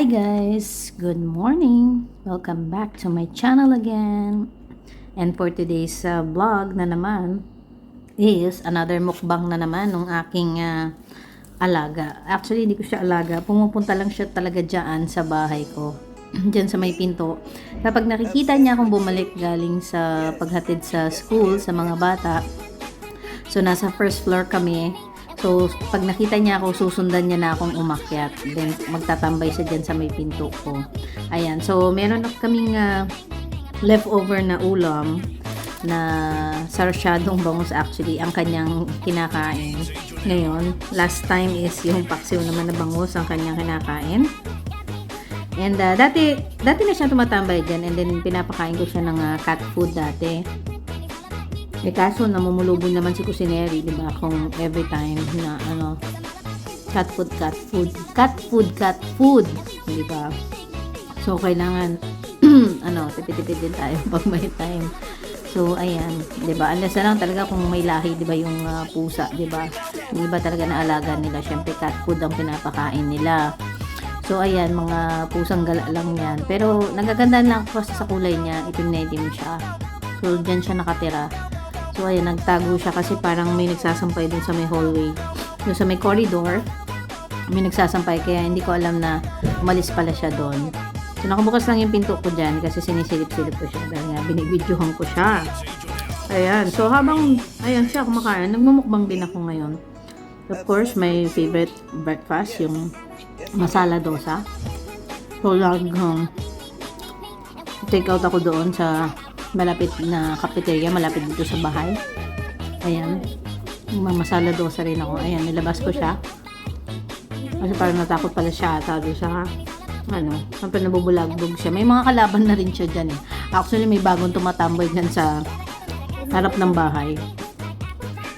Hi guys! Good morning! Welcome back to my channel again. And for today's uh, vlog na naman is another mukbang na naman ng aking uh, alaga. Actually, hindi ko siya alaga. Pumupunta lang siya talaga dyan sa bahay ko. dyan sa may pinto. Kapag nakikita niya akong bumalik galing sa paghatid sa school sa mga bata, so nasa first floor kami, So, pag nakita niya ako, susundan niya na akong umakyat. Then, magtatambay siya dyan sa may pinto ko. Ayan. So, meron kaming uh, leftover na ulam na sarsyadong bangus actually ang kanyang kinakain. Ngayon, last time is yung paksiw naman na bangus ang kanyang kinakain. And uh, dati, dati na siya tumatambay dyan and then pinapakain ko siya ng uh, cat food dati. Eh kaso namumulubog naman si Kusineri, di ba? Kung every time na ano, cat food, cat food, cat food, cat food, di ba? So, kailangan, ano, tipid-tipid din tayo pag may time. So, ayan, di ba? Unless na lang talaga kung may lahi, di ba, yung uh, pusa, di ba? Yung iba talaga na alaga nila. Siyempre, cat food ang pinapakain nila. So, ayan, mga pusang gala lang yan. Pero, nagaganda lang kasi sa kulay niya. Itim na itim siya. So, dyan siya nakatira. So, ayan, nagtago siya kasi parang may nagsasampay dun sa may hallway. Yung sa may corridor, may nagsasampay kaya hindi ko alam na umalis pala siya doon. So, nakabukas lang yung pinto ko dyan kasi sinisilip-silip ko siya dahil nga binibidyohan ko siya. Ayan. So, habang, ayan siya kumakain, nagmumukbang din ako ngayon. Of course, my favorite breakfast, yung masala dosa. So, lagang take out ako doon sa malapit na cafeteria, malapit dito sa bahay. Ayan. Mamasala dosa rin ako. Ayan, nilabas ko siya. Kasi parang natakot pala siya ata doon sa ano, siyempre nabubulagbog siya. May mga kalaban na rin siya dyan eh. Actually, may bagong tumatamboy dyan sa harap ng bahay.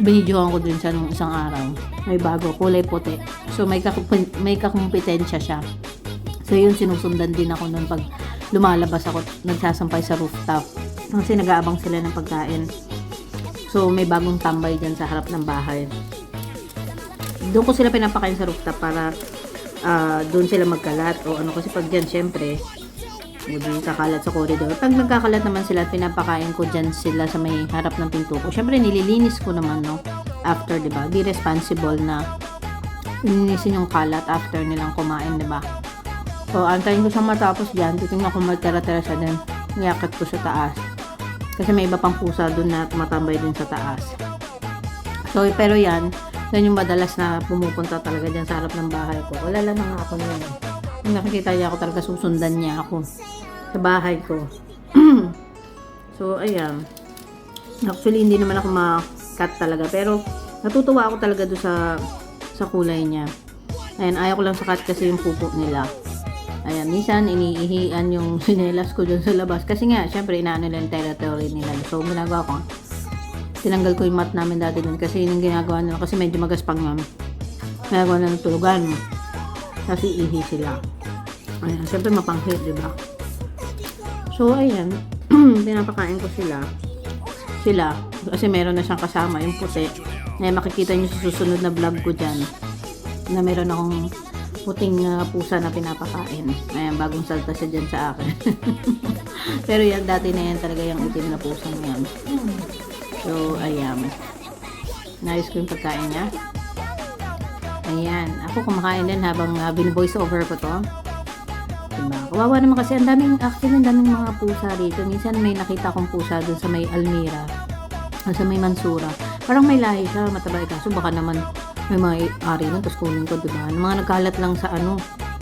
Binidyohan ko din siya nung isang araw. May bago, kulay puti. So, may, kakump- may kakumpetensya siya. So, yun, sinusundan din ako noon pag lumalabas ako, nagsasampay sa rooftop. Kasi nag-aabang sila ng pagkain. So, may bagong tambay dyan sa harap ng bahay. Doon ko sila pinapakain sa rooftop para ah, doon sila magkalat. O ano, kasi pag dyan, syempre, hindi kakalat sa corridor. Pag nagkakalat naman sila pinapakain ko dyan sila sa may harap ng pinto ko. Syempre, nililinis ko naman, no? After, di ba? Be responsible na linisin yung kalat after nilang kumain, di ba? So, antayin ko siyang matapos dyan. Titingnan ko magtara-tara siya din. Niyakit ko sa taas. Kasi may iba pang pusa doon na tumatambay din sa taas. So, pero yan, yan yung madalas na pumupunta talaga dyan sa harap ng bahay ko. Wala lang nga ako nun. Yung nakikita niya ako talaga, susundan niya ako sa bahay ko. so, ayan. Actually, hindi naman ako ma-cut talaga. Pero, natutuwa ako talaga doon sa sa kulay niya. Ayan, ayaw ko lang sa cut kasi yung pupo nila. Ayan, minsan iniihian yung sinelas ko dun sa labas. Kasi nga, syempre, inaano nila yung territory nila. So, ginagawa ko, tinanggal ko yung mat namin dati dun kasi yun yung ginagawa nila. Kasi medyo magaspang nga. Ginagawa na ng tulugan. Kasi ihi sila. Ayan, syempre mapanghi, di ba? So, ayan. pinapakain ko sila. Sila. Kasi meron na siyang kasama, yung puti. Ayan, makikita nyo sa susunod na vlog ko dyan. Na meron akong puting uh, pusa na pinapakain. Ayan, bagong salta siya dyan sa akin. Pero yan, dati na yan talaga yung itim na pusang yan. So, ayan. Nais ko yung pagkain niya. Ayan. Ako kumakain din habang uh, bin-voice over ko to. Diba? Kawawa naman kasi ang daming, actually ang daming mga pusa dito. Minsan may nakita akong pusa dun sa may Almira. o Sa may Mansura. Parang may lahi siya, mataba kaso baka naman may mga ari nun, tapos kunin ko, diba? Yung mga nagkalat lang sa ano,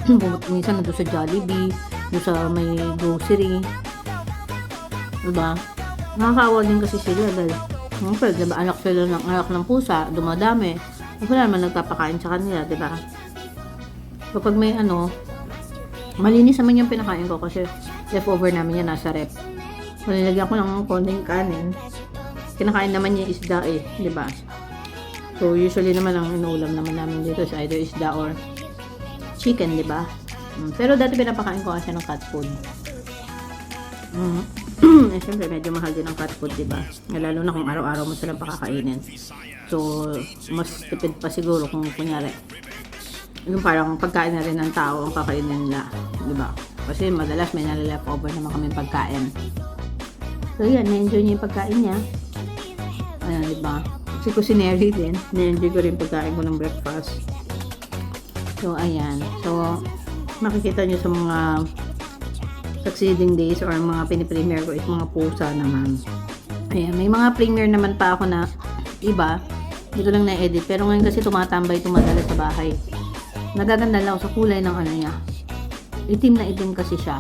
minsan nandun sa Jollibee, doon sa may grocery. Diba? Nakakaawa din kasi sila dahil, siyempre, diba, anak sila ng anak ng pusa, dumadami. Wala naman nagpapakain sa kanila, diba? So, pag may ano, malinis naman yung pinakain ko kasi leftover namin yan nasa rep. So, nilagyan ko ng konting kanin. Kinakain naman yung isda eh, di ba? So, usually naman ang inuulam naman namin dito is either isda or chicken, di ba? Mm, Pero dati pinapakain ko kasi ng cat food. Mm. eh, syempre, medyo mahal din ang cat food, di ba? Lalo na kung araw-araw mo silang pakakainin. So, mas tipid pa siguro kung kunyari yung parang pagkain na rin ng tao ang kakainin nila. Di ba? Kasi madalas may nalileftover naman kami pagkain. So yan, na-enjoy niya yung pagkain niya. Ayan, di ba? Si Cusineri din. Na-enjoy ko rin pagkain ko ng breakfast. So, ayan. So, makikita niyo sa mga succeeding days or mga pinipremiere ko is mga pusa naman. Ayan, may mga premiere naman pa ako na iba. Ko lang na-edit. Pero ngayon kasi tumatambay tumadala sa bahay. Nagaganda lang ako sa kulay ng ano niya. Itim na itim kasi siya.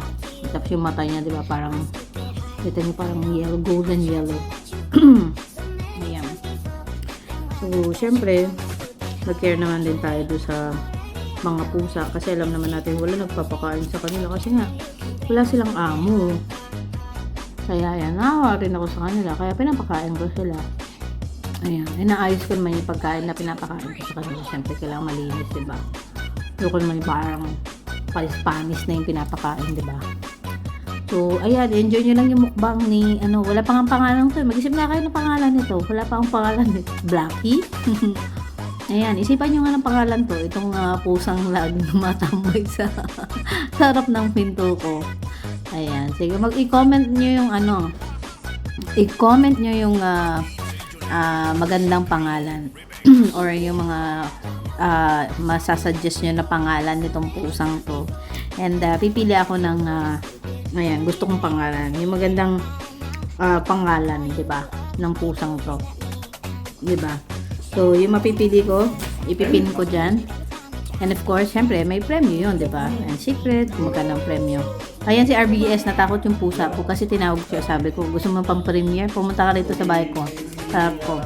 Tapos yung mata niya, di ba, parang kita niyo parang yellow, golden yellow. So, syempre, mag-care naman din tayo doon sa mga pusa kasi alam naman natin wala nagpapakain sa kanila kasi nga wala silang amo. Kaya yan, nakawa rin ako sa kanila kaya pinapakain ko sila. Ayan, inaayos ko naman yung pagkain na pinapakain ko sa kanila. Siyempre, kailangan malinis, di ba? Hindi ko naman parang panis-panis na yung pinapakain, di ba? So, ayan, enjoy nyo lang yung mukbang ni, ano, wala pang ang pangalan ko. Mag-isip nga kayo ng pangalan nito. Wala pa ang pangalan nito. Blackie? ayan, isipan nyo nga ng pangalan to. Itong ah, pusang laging tumatambay sa, sa harap ng pinto ko. Ayan, sige, mag-i-comment nyo yung ano, i-comment nyo yung ah, ah, magandang pangalan or yung mga uh, masasuggest nyo na pangalan nitong pusang to. And ah, pipili ako ng ah, ayan, gusto kong pangalan. Yung magandang ah, pangalan, 'di ba? ng pusang to. 'Di ba? So, yung mapipili ko, ipipin ko diyan. And of course, syempre, may premyo yun, di ba? And secret, magkano ang premyo. Ayan si RBS, natakot yung pusa ko kasi tinawag siya. Sabi ko, gusto mo pang premiere? Pumunta ka rito sa bahay ko. Sarap ko.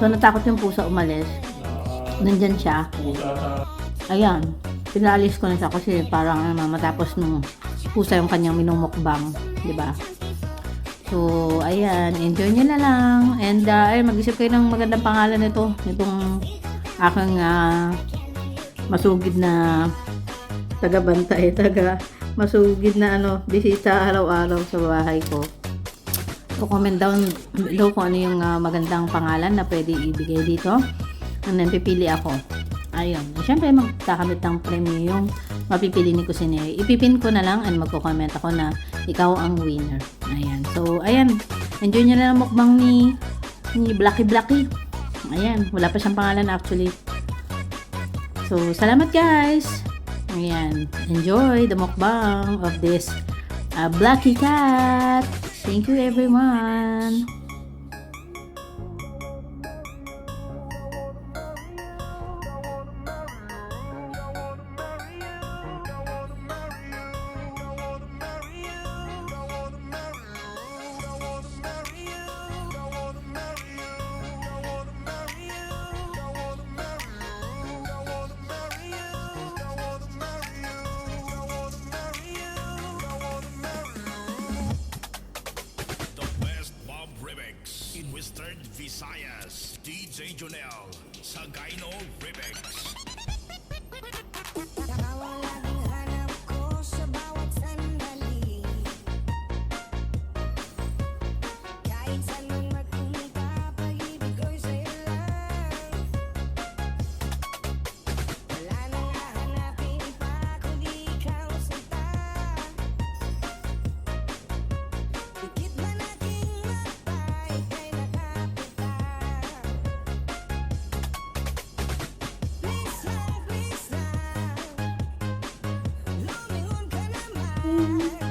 So, natakot yung pusa umalis. Nandyan siya. Ayan. Pinalis ko na siya kasi parang ano, matapos nung pusa yung kanyang minumukbang. Di ba? So, ayan. Enjoy nyo na lang. And, uh, ay, mag-isip kayo ng magandang pangalan nito. Itong aking ah, masugid na taga-bantay, taga masugid na ano, bisita araw-araw sa bahay ko. So, comment down below kung ano yung ah, magandang pangalan na pwede ibigay dito. And then, pipili ako. Ayun. Siyempre, magkakamit ng premyo yung mapipili ni Kusineri. Ipipin ko na lang and magko-comment ako na ikaw ang winner. Ayan. So, ayan. Enjoy nyo na lang mukbang ni, ni Blacky Blacky. Ayan. Wala pa siyang pangalan actually. So, salamat guys! Ayan. Enjoy the mukbang of this uh, Blacky Cat! Thank you everyone! Legionel sa Gino Ribeck. Lang,